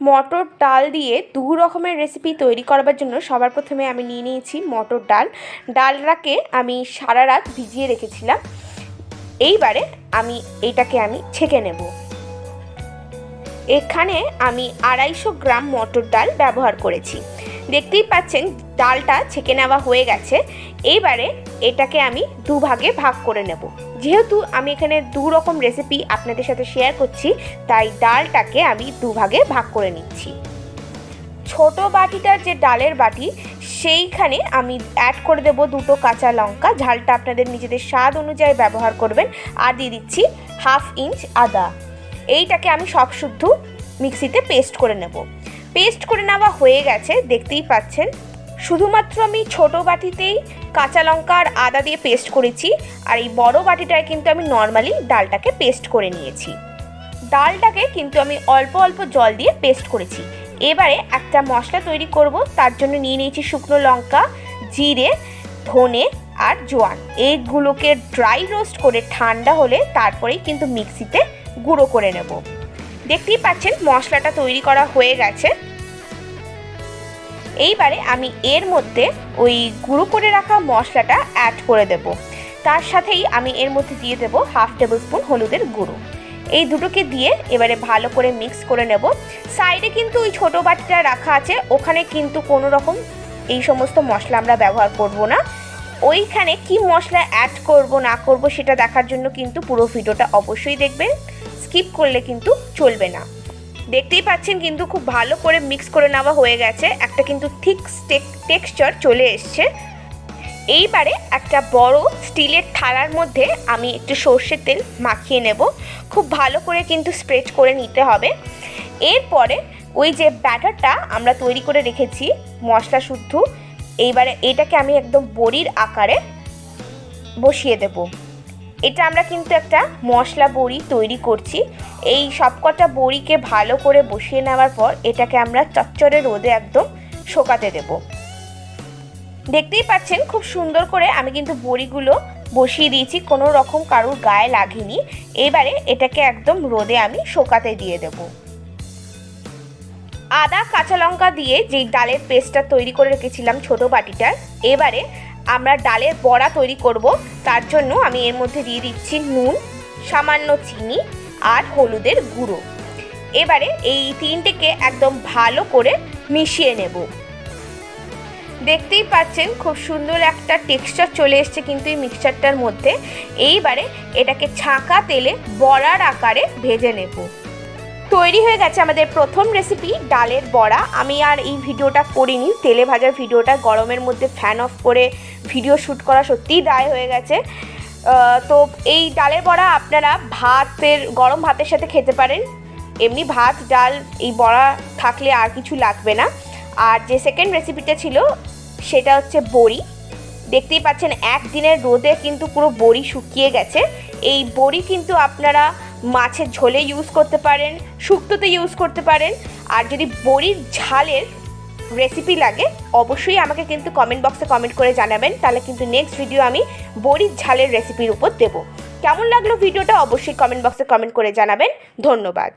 মটর ডাল দিয়ে দু রকমের রেসিপি তৈরি করবার জন্য সবার প্রথমে আমি নিয়ে নিয়েছি মটর ডাল। ডালটাকে আমি সারা রাত ভিজিয়ে রেখেছিলাম। এইবারে আমি এটাকে আমি ছেঁকে নেব। এখানে আমি আড়াইশো গ্রাম মটর ডাল ব্যবহার করেছি। দেখতেই পাচ্ছেন ডালটা ছেঁকে নেওয়া হয়ে গেছে। এইবারে এটাকে আমি দুভাগে ভাগ করে নেব। যেহেতু আমি এখানে দু রকম রেসিপি আপনাদের সাথে শেয়ার করছি, তাই ডালটাকে আমি দুভাগে ভাগ করে নিচ্ছি। ছোট বাটিটার যে ডালের বাটি, সেইখানে আমি অ্যাড করে দেব দুটো কাঁচা লঙ্কা। ঝালটা আপনাদের নিজেদের স্বাদ অনুযায়ী ব্যবহার করবেন। আর দিয়ে দিচ্ছি হাফ ইঞ্চ আদা। এইটাকে আমি সব শুদ্ধ মিক্সিতে পেস্ট করে নেব। পেস্ট করে নেওয়া হয়ে গেছে, দেখতেই পাচ্ছেন। শুধুমাত্র আমি ছোট বাটিতেই কাঁচা লঙ্কা আর আদা দিয়ে পেস্ট করেছি, আর এই বড় বাটিটায় কিন্তু আমি নর্মালি ডালটাকে পেস্ট করে নিয়েছি। ডালটাকে কিন্তু আমি অল্প অল্প জল দিয়ে পেস্ট করেছি। এবারে একটা মশলা তৈরি করব, তার জন্য নিয়ে নিয়েছি শুকনো লঙ্কা, জিরে, ধনে আর জোয়ান। এইগুলোকে ড্রাই রোস্ট করে ঠান্ডা হলে তারপরেই কিন্তু মিক্সিতে গুঁড়ো করে নেব। দেখতেই পাচ্ছেন, মশলাটা তৈরি করা হয়ে গেছে। এইবারে আমি এর মধ্যে ওই গুঁড়ো করে রাখা মশলাটা অ্যাড করে দেব। তার সাথেই আমি এর মধ্যে দিয়ে দেব হাফ টেবিল স্পুন হলুদের গুঁড়ো। এই দুটোকে দিয়ে এবারে ভালো করে মিক্স করে নেব। সাইডে কিন্তু ওই ছোটো বাটিটা রাখা আছে, ওখানে কিন্তু কোনো রকম এই সমস্ত মশলা আমরা ব্যবহার করব না। ওইখানে কি মশলা অ্যাড করব, না করব, সেটা দেখার জন্য কিন্তু পুরো ভিডিওটা অবশ্যই দেখবেন। স্কিপ করলে কিন্তু চলবে না। দেখতেই পাচ্ছেন কিন্তু খুব ভালো করে মিক্স করে নেওয়া হয়ে গেছে। একটা কিন্তু ঠিক টেক্সচার চলে এসছে। এইবারে একটা বড় স্টিলের থালার মধ্যে আমি একটু সর্ষের তেল মাখিয়ে নেব। খুব ভালো করে কিন্তু স্প্রেড করে নিতে হবে। এরপরে ওই যে ব্যাটারটা আমরা তৈরি করে রেখেছি, মশলা শুদ্ধ। এইবারে এটাকে আমি একদম বড়ির আকারে বসিয়ে দেব। এটা আমরা কিন্তু একটা মশলা বড়ি তৈরি করছি। এই সবকটা বড়িকে ভালো করে বসিয়ে নেওয়ার পর এটাকে আমরা চচ্চরে রোদে একদম শোকাতে দেব। দেখতেই পাচ্ছেন খুব সুন্দর করে আমি কিন্তু বড়িগুলো বসিয়ে দিয়েছি, কোনো রকম কারুর গায়ে লাগেনি। এবারে এটাকে একদম রোদে আমি শোকাতে দিয়ে দেব। আদা, কাঁচা লঙ্কা দিয়ে যেই ডালের পেস্টটা তৈরি করে রেখেছিলাম ছোট বাটিটার, এবারে আমরা ডালের বড়া তৈরি করব। তার জন্য আমি এর মধ্যে দিয়ে দিচ্ছি নুন, সামান্য চিনি আর হলুদের গুঁড়ো। এবারে এই তিনটেকে একদম ভালো করে মিশিয়ে নেব। দেখতেই পাচ্ছেন খুব সুন্দর একটা টেক্সচার চলে এসছে কিন্তু এই মিক্সচারটার মধ্যে। এইবারে এটাকে ছাঁকা তেলে বড়ার আকারে ভেজে নেব। তৈরি হয়ে গেছে আমাদের প্রথম রেসিপি ডালের বড়া। আমি আর এই ভিডিওটা করিনি, তেলে ভাজার ভিডিওটা, গরমের মধ্যে ফ্যান অফ করে ভিডিও শ্যুট করা সত্যিই দায় হয়ে গেছে। তো এই ডালের বড়া আপনারা ভাতের, গরম ভাতের সাথে খেতে পারেন। এমনি ভাত, ডাল, এই বড়া থাকলে আর কিছু লাগবে না। আর যে সেকেন্ড রেসিপিটা ছিল, সেটা হচ্ছে বড়ি। দেখতেই পাচ্ছেন, একদিনের রোদে কিন্তু পুরো বড়ি শুকিয়ে গেছে। এই বড়ি কিন্তু আপনারা মাছের ঝোলে ইউজ করতে পারেন, শুক্তোতে ইউজ করতে পারেন। আর যদি বড়ির ঝালের রেসিপি লাগে, অবশ্যই আমাকে কিন্তু কমেন্ট বক্সে কমেন্ট করে জানাবেন। তাহলে কিন্তু নেক্সট ভিডিও আমি বড়ির ঝালের রেসিপির উপর দেবো। কেমন লাগল ভিডিওটা অবশ্যই কমেন্ট বক্সে কমেন্ট করে জানাবেন। ধন্যবাদ।